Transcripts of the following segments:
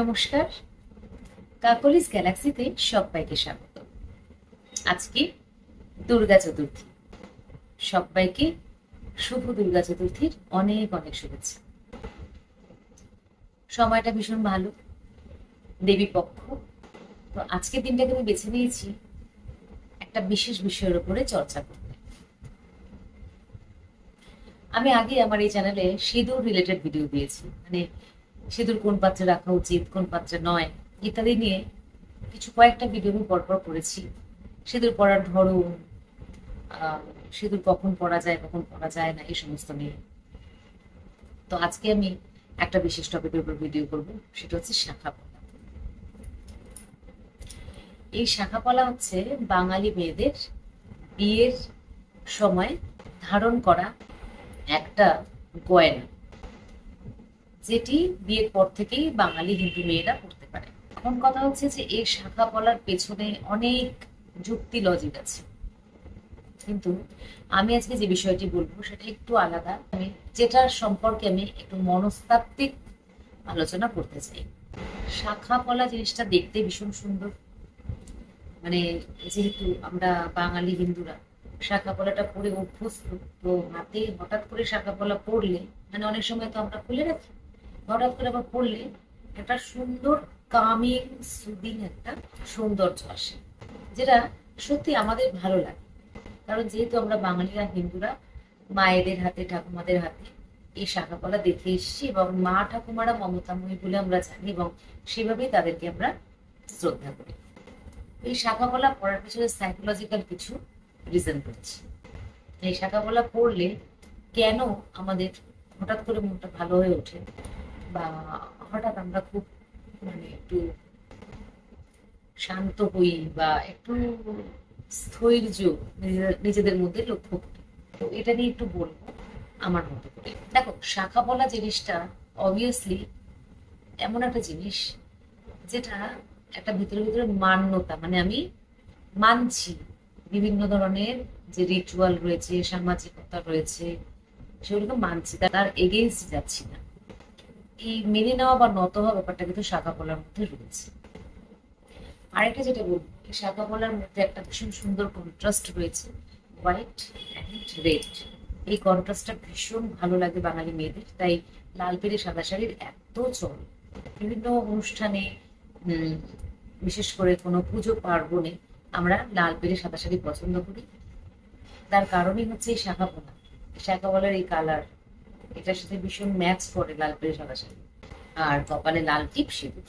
নমস্কার। কাকলিস গ্যালাক্সিতে সবাইকে স্বাগত। আজকে দুর্গা চতুর্থী। সবাইকে শুভ দুর্গা চতুর্থীর অনেক অনেক শুভেচ্ছা। সময়টা ভীষণ ভালো, দেবী পক্ষ। তো আজকের দিনটাকে আমি বেছে নিয়েছি একটা বিশেষ বিষয়ের উপরে চর্চা করতে। আমি আগে আমার এই চ্যানেলে সিঁদুর রিলেটেড ভিডিও দিয়েছি। মানে সিঁদুর কোন পাত্রে রাখা উচিত, কোন পাত্রে নয়, ইত্যাদি নিয়ে কিছু কয়েকটা ভিডিও আমি পরপর করেছি। সিঁদুর পরার ধরন সিঁদুর কখন পরা যায়, কখন পরা যায় না, এই সমস্ত নিয়ে। তো আজকে আমি একটা বিশেষ টপিকের উপর ভিডিও করব, সেটা হচ্ছে শাখা পলা এই শাখা পলা হচ্ছে বাঙালি মেয়েদের বিয়ের সময় ধারণ করা একটা গয়না। যেটি বিয়ের পর থেকেই বাঙালি হিন্দু মেয়েরা পড়তে পারে। এখন কথা হচ্ছে যে এই শাখা পলার পেছনে অনেক যুক্তি লজিক আছে। কিন্তু আমি আজকে যে বিষয়টি বলব সেটা একটু আলাদা। আমি যেটার সম্পর্কে আমি একটু মনস্তাত্ত্বিক আলোচনা করতে চাই। শাখা পলা জিনিসটা দেখতে ভীষণ সুন্দর। মানে যেহেতু আমরা বাঙালি হিন্দুরা, শাখা পলাটা পরে অভ্যস্ত, তো হাতে হঠাৎ করে শাখা পলা পরলে মানে অনেক সময় তো আমরা খুলে রাখি। হঠাৎ করে আবার পরলে একটা সুন্দর কামিং সুদিং একটা সৌন্দর্য আসে, যেটা সত্যি আমাদের ভালো লাগে। কারণ যেহেতু আমরা বাঙালিরা, হিন্দুরা, মায়েদের হাতে, ঠাকুমাদের হাতে এই শাখা পলা দেখে এসেছি এবং মা ঠাকুমারা মমতাময়ী বলে আমরা জানি এবং সেভাবেই তাদেরকে আমরা শ্রদ্ধা করি। এই শাখা পলা পড়ার পিছনে সাইকোলজিক্যাল কিছু রিজন রয়েছে। এই শাখা পলা পড়লে কেন আমাদের হঠাৎ করে মনটা ভালো হয়ে ওঠে? বা হঠাৎ আমরা খুব মানে একটু শান্ত হই বা একটু স্থৈর্য নিজেদের- মধ্যে লক্ষ্য করি। তো এটা নিয়ে একটু বলব আমার মতো করে। দেখো, শাখা বলা জিনিসটা অবভিয়াসলি এমন একটা জিনিস যেটা একটা ভিতরে ভিতরে মান্যতা মানে আমি মানছি বিভিন্ন ধরনের যে রিচুয়াল রয়েছে, সামাজিকতা রয়েছে, সেগুলোকে মানছি, তার এগেনস্ট যাচ্ছি না। এই মেনে নেওয়া বা নত হওয়া ব্যাপারটা কিন্তু শাখা পলার মধ্যে রয়েছে। আরেকটা যেটা বলব শাখা পলার মধ্যে একটা ভীষণ সুন্দর কন্ট্রাস্ট রয়েছে হোয়াইট অ্যান্ড রেড এই কন্ট্রাস্টটা ভীষণ ভালো লাগে বাঙালি মেয়েদের, তাই লাল পেরে সাদা শাড়ির এত চল। বিভিন্ন অনুষ্ঠানে বিশেষ করে কোনো পুজো পার্বণে আমরা লাল পেরে সাদা শাড়ি পছন্দ করি। তার কারণই হচ্ছে এই শাখা পলা শাখা পলার এই কালার এটার সাথে ভীষণ ম্যাচ করে লাল পেরে সাদা শাড়ি। আর কপালে লাল টিপ সিঁদুর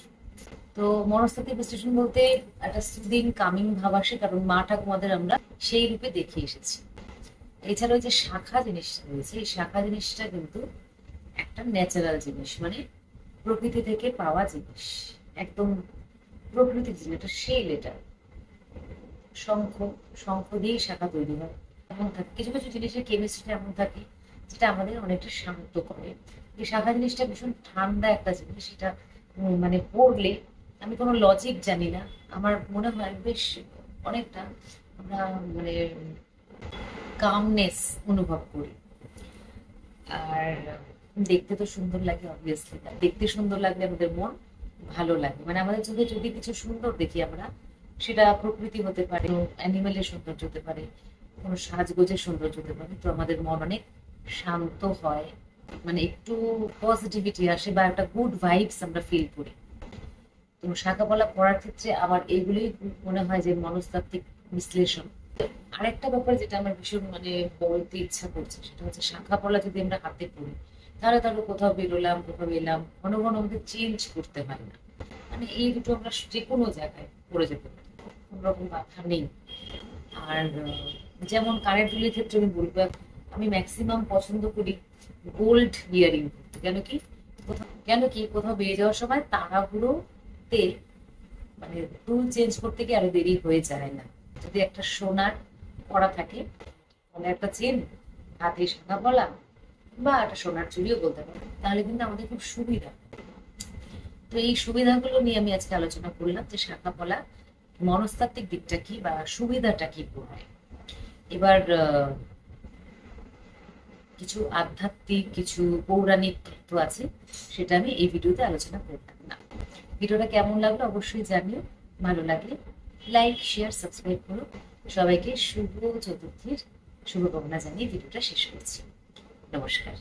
তো মনস্তাত্ত্বিক বিশ্লেষণ বলতে একটা সুদিন কামিং ভাব আসে, কারণ মা ঠাকুমাদের আমরা সেই রূপে দেখে এসেছি। এছাড়াও যে শাখা জিনিসটা রয়েছে, এই শাখা জিনিসটা কিন্তু একটা ন্যাচারাল জিনিস মানে প্রকৃতি থেকে পাওয়া জিনিস। একদম প্রকৃতির জিনিস এটা শেল লেটার শঙ্খ শঙ্খ দিয়েই শাখা তৈরি হয়। এমন থাকে। কিছু কিছু জিনিসের কেমিস্ট্রিটা এমন থাকে। যেটা আমাদের অনেকটা শান্ত করে। এই শাখা জিনিসটা ভীষণ ঠান্ডা একটা জিনিস উম, মানে পড়লে আমি কোনো লজিক জানি না। আমার মনে হয় বেশ অনেকটা আমরা মানে কামনেস অনুভব করি। আর দেখতে তো সুন্দর লাগে অবভিয়াসলি দেখতে সুন্দর লাগলে আমাদের মন ভালো লাগে। মানে আমাদের চোখে যদি কিছু সুন্দর দেখি আমরা সেটা প্রকৃতি হতে পারে অ্যানিমেলের সৌন্দর্য হতে পারে কোনো সাজগোজের সৌন্দর্য হতে পারে তো আমাদের মন অনেক শান্ত হয় মানে একটু পজিটিভিটি আসে বা একটা গুড ভাইবস আমরা ফিল করি। তো শাখাপলা পড়ার ক্ষেত্রে আমার এইগুলোই মনে হয় যে মনস্তাত্ত্বিক বিশ্লেষণ। আরেকটা ব্যাপার যেটা আমার ভীষণ মানে বলতে ইচ্ছা করছে, সেটা হচ্ছে শাখাপলা যদি আমরা হাতে পড়ি, তাহলে তাহলে কোথাও বেরোলাম, কোথাও এলাম ঘন ঘন আমাদের চেঞ্জ করতে হয় না। মানে এই দুটো আমরা যে কোনো জায়গায় পড়ে যেতে পারি, কোনো রকম বাধা নেই। আর যেমন দুলের ক্ষেত্রে আমি বলব আমি ম্যাক্সিমাম পছন্দ করি গোল্ড ইয়ারিং কেন কি? কেন কি? কোথাও বেরিয়ে যাওয়ার সময় তাড়াহুড়োতে মানে টুল চেঞ্জ করতে গিয়ে আরও দেরি হয়ে যায় না। যদি একটা সোনার করা থাকে মানে একটা চেন হাতে শাখা বলা বা একটা সোনার চুড়িও বলতে পারো। তাহলে কিন্তু আমাদের খুব সুবিধা। তো এই সুবিধাগুলো নিয়ে আমি আজকে আলোচনা করলাম যে শাখা পলা মনস্তাত্ত্বিক দিকটা কি বা সুবিধাটা কি পড়বে এবার কিছু আধ্যাত্মিক, কিছু পৌরাণিক তথ্য আছে, সেটা আমি এই ভিডিওতে আলোচনা করতাম না। ভিডিওটা কেমন লাগল অবশ্যই জানিও, ভালো লাগলে লাইক শেয়ার সাবস্ক্রাইব করো। সবাইকে শুভ চতুর্থীর শুভকামনা জানিয়ে ভিডিওটা শেষ করছি। নমস্কার।